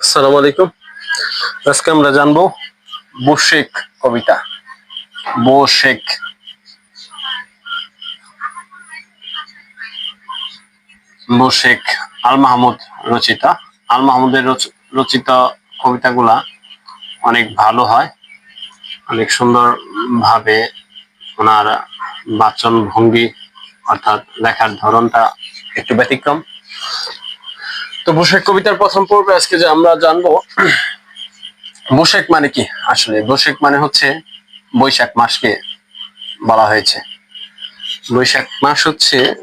আসসালামু আলাইকুম। আজকে আমরা জানব বোশেক কবিতা। বোশেক বোশেক আল মাহমুদ রচিতা। আল মাহমুদের রচ- রচিত কবিতাগুলা অনেক ভালো হয়, অনেক সুন্দর ভাবে ওনার বাচন ভঙ্গি অর্থাৎ লেখার ধরনটা একটু ব্যতিক্রম। তো বৈশাখ কবিতার প্রথম পর্বে আজকে যে আমরা জানব বৈশাখ মানে কি আসলে? বৈশাখ মানে হচ্ছে বৈশাখ মাসকে বলা হয়েছে। বৈশাখ মাস হচ্ছে,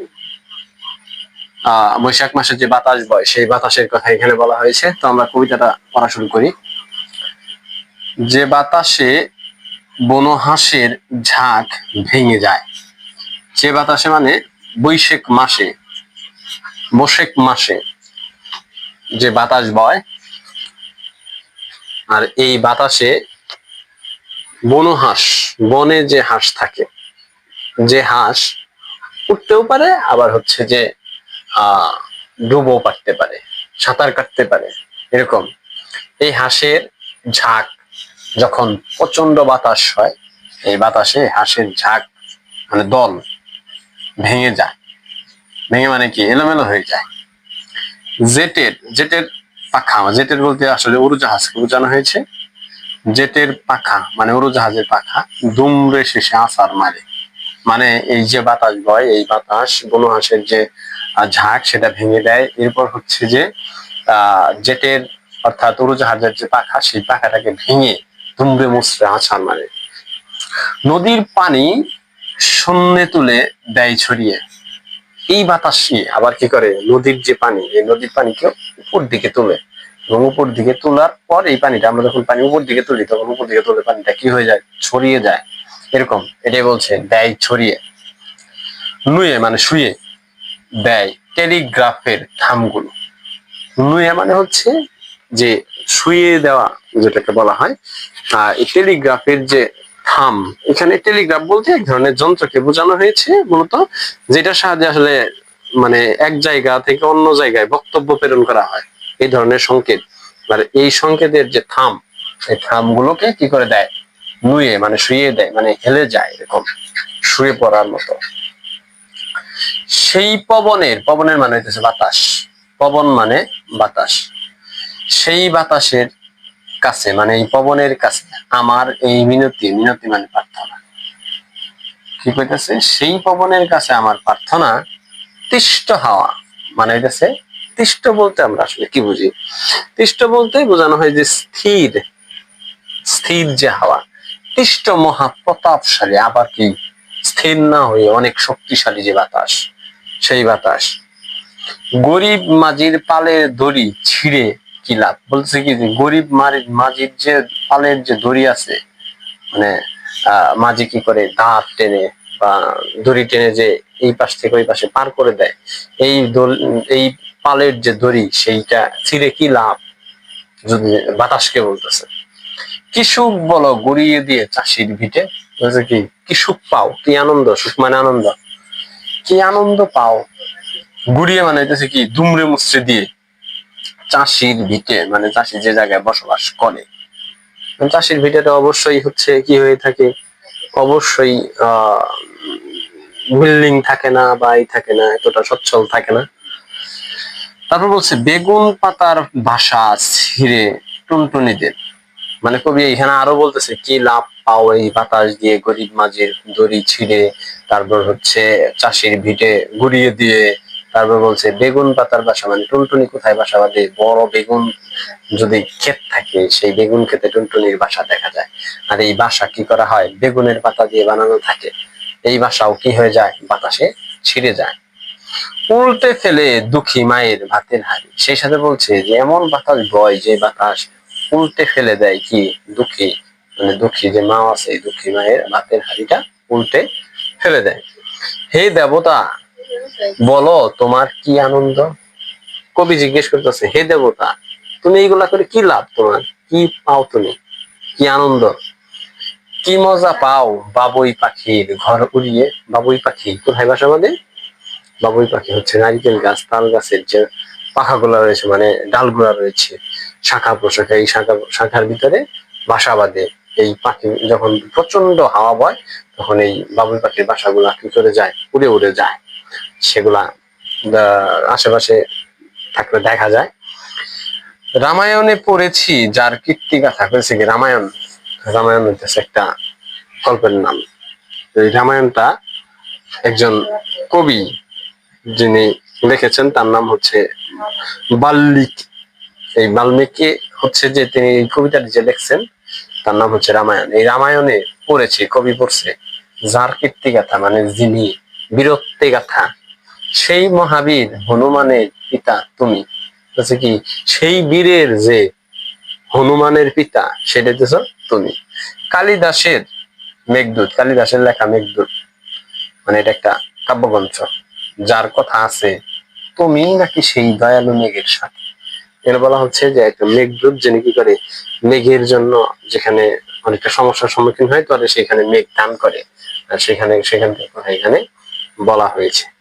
আহ, বৈশাখ মাসে যে বাতাস বয়, সেই বাতাসের কথা এখানে বলা হয়েছে। তো আমরা কবিতাটা পড়া শুরু করি। যে বাতাসে বনহাসের ঝাঁক ভেঙে যায়। যে বাতাসে মানে বৈশাখ মাসে বৈশাখ মাসে। যে বাতাস বয়, আর এই বাতাসে বনহাঁস, বনে যে হাঁস থাকে, যে হাঁস উঠতেও পারে, আবার হচ্ছে যে আহ ডুবও পারতে পারে, সাঁতার কাটতে পারে, এরকম। এই হাঁসের ঝাঁক যখন প্রচণ্ড বাতাস হয়, এই বাতাসে হাঁসের ঝাঁক মানে দল ভেঙে যায়। ভেঙে মানে কি? এলোমেলো হয়ে যায়। জেটের জেটের পাখা, জেটের বলতে আসলে উড়োজাহাজকে বোঝানো হয়েছে। জেটের পাখা মানে উড়োজাহাজের পাখা, দুমড়ে শেষে আসার মারে। মানে এই যে বাতাস বয়, এই বাতাস, বনহাঁসের যে ঝাঁক, সেটা ভেঙে দেয়। এরপর হচ্ছে যে জেটের অর্থাৎ উড়োজাহাজের যে পাখা, সেই পাখাটাকে ভেঙে দুমড়ে মুচড়ে আছাড় মারে। নদীর পানি শূন্যে তুলে দেয় ছড়িয়ে। এই বাতাসই আবার কি করে? নদীর যে পানি, এই নদীর পানিকে উপর দিকে তোলে। এবং উপর দিকে তোলার পর এই পানিটা, আমরা যখন পানি উপর দিকে তুলি, তখন উপর দিকে তুলে পানিটা কি হয়ে যায়? ছড়িয়ে যায়। এরকম এটাই বলছে দেয় ছড়িয়ে। নুয়ে মানে শুয়ে দেয় টেলিগ্রাফের থামগুলো নুয়ে মানে হচ্ছে যে শুয়ে দেওয়া, যেটাকে বলা হয়, আহ টেলিগ্রাফের যে থাম এখানে টেলিগ্রাফ বলতে এক ধরনের যন্ত্রকে বোঝানো হয়েছে, মূলত যেটার সাহায্যে আসলে মানে এক জায়গা থেকে অন্য জায়গায় বক্তব্য প্রেরণ করা হয়। এই ধরনের সংকেত। মানে এই সংকেতের যে থাম, এই থাম গুলোকে কি করে দেয়? নুয়ে মানে শুয়ে দেয় মানে হেলে যায় এরকম, শুয়ে পড়ার মতো। সেই পবনের পবনের মানে হইতেছে বাতাস। পবন মানে বাতাস। সেই বাতাসের কাছে মানে এই পবনের কাছে, আমার এই মিনতি মিনতি মানে প্রার্থনা। কি কইতেছে? সেই পবনের কাছে আমার প্রার্থনা তিষ্ট হাওয়া। মানে হইতেছে, তিষ্ট বলতে আমরা আসলে কি বুঝি? তিষ্ট বলতে বোঝানো হয় যে স্থির স্থির যে হাওয়া, তিষ্ট মহা প্রতাপশালী আবার কি? স্থির না হয়ে অনেক শক্তিশালী যে বাতাস, সেই বাতাস। গরিব মাঝির পালের দড়ি ছিঁড়ে কি লাভ? বলছে কি যে, গরিব মাঝির যে পালের যে দড়ি আছে মানে মাঝি কি করে দাঁত টেনে বা দড়ি টেনে যে এই পাশ থেকে ওই পাশে পার করে দেয়, এই এই পালের যে দড়ি, সেইটা ছিঁড়ে কি লাভ? যদি বাতাসকে বলতেছে। কি সুখ বলো গড়িয়ে দিয়ে চাষির ভিটে? বলছে কি কি সুখ পাও, কি আনন্দ, সুখ মানে আনন্দ? কি আনন্দ পাও? গুড়িয়ে মানে কি দুমড়ে মুচড়ে দিয়ে। চাষির ভিটে মানে চাষি যে জায়গায় বসবাস করে। চাষির ভিটেটা অবশ্যই হচ্ছে কি হয়ে থাকে, অবশ্যই বিল্ডিং থাকে না বা এই থাকে না, এতটা সচ্ছল থাকে না। তারপর বলছে, বেগুন পাতার ভাষা ছিঁড়ে টুনটুনিদের। মানে কবি এখানে আরও বলতেছে, কি লাভ পাও এই বাতাস দিয়ে গরিব মাঝের দড়ি ছিঁড়ে? তারপর হচ্ছে, চাষির ভিটে গুড়িয়ে দিয়ে তারপর বলছে, বেগুন পাতার বাসা মানে টুনটুনি কোথায় বাসা বাঁধে? বড় বেগুন যদি ক্ষেত থাকে, সেই বেগুন ক্ষেতে টুনটুনির বাসা দেখা যায়। আর এই বাসা কি করা হয়? বেগুনের পাতা দিয়ে বানানো থাকে। এই বাসাও কি হয়ে যায়? বাতাসে ছিঁড়ে যায়। উল্টে ফেলে দুঃখী মায়ের ভাতের হাড়ি। সেই সাথে বলছে যে, এমন বাতাস বয় যে বাতাস উল্টে ফেলে দেয় কি দুঃখী? মানে দুঃখী যে মা আছে, দুঃখী মায়ের ভাতের হাড়িটা উল্টে ফেলে দেয়। হে দেবতা বলো, তোমার কি আনন্দ? কবি জিজ্ঞেস করতেছে, হে দেবতা, তুমি এইগুলা করে কি লাভ তোমার? কি পাও তুমি? কি আনন্দ? কি মজা পাও বাবুই পাখির ঘর উড়িয়ে? বাবুই পাখি, কোথায় বাসা বাঁধে বাবুই পাখি হচ্ছে নারিকেল গাছ, তাল গাছের যে পাখাগুলো রয়েছে মানে ডালগুলা রয়েছে, শাখা প্রশাখা, এই শাখা, শাখার ভিতরে বাসা বাঁধে। এই পাখি যখন প্রচণ্ড হাওয়া বয়, তখন এই বাবুই পাখির বাসাগুলা কি করে যায়? উড়ে উড়ে যায়। সেগুলা আশেপাশে থাকলে দেখা যায়। রামায়ণে পড়েছি, যার কীর্তি গাথা করেছে কি? রামায়ণ। রামায়ণ হইতেছে একটা গল্পের নাম। এই রামায়ণটা একজন কবি যিনি লিখেছেন, তার নাম হচ্ছে বাল্মীকি। এই বাল্মীকি হচ্ছে যে তিনি এই কবিতাটি যে লিখছেন, তার নাম হচ্ছে রামায়ণ। এই রামায়ণে পড়েছে, কবি পড়ছে, যার কীর্তিগাথা মানে যিনি বীরত্বে গাথা সেই মহাবীর হনুমানের পিতা তুমি। হচ্ছে কি, সেই বীরের যে হনুমানের পিতা সেটা হচ্ছে তুমি। কালিদাসের মেঘদূত, কালিদাসের লেখা মেঘদূত মানে এটা একটা কাব্যগ্রন্থ, যার কথা আছে, তুমি নাকি সেই দয়ালু মেঘের সাথে? এর বলা হচ্ছে যে, একটা মেঘদূত যিনি কি করে, মেঘের জন্য যেখানে অনেকটা সমস্যার সম্মুখীন হয় তাহলে সেখানে মেঘ দান করে। আর সেখানে, সেখান থেকে এখানে বলা হয়েছে।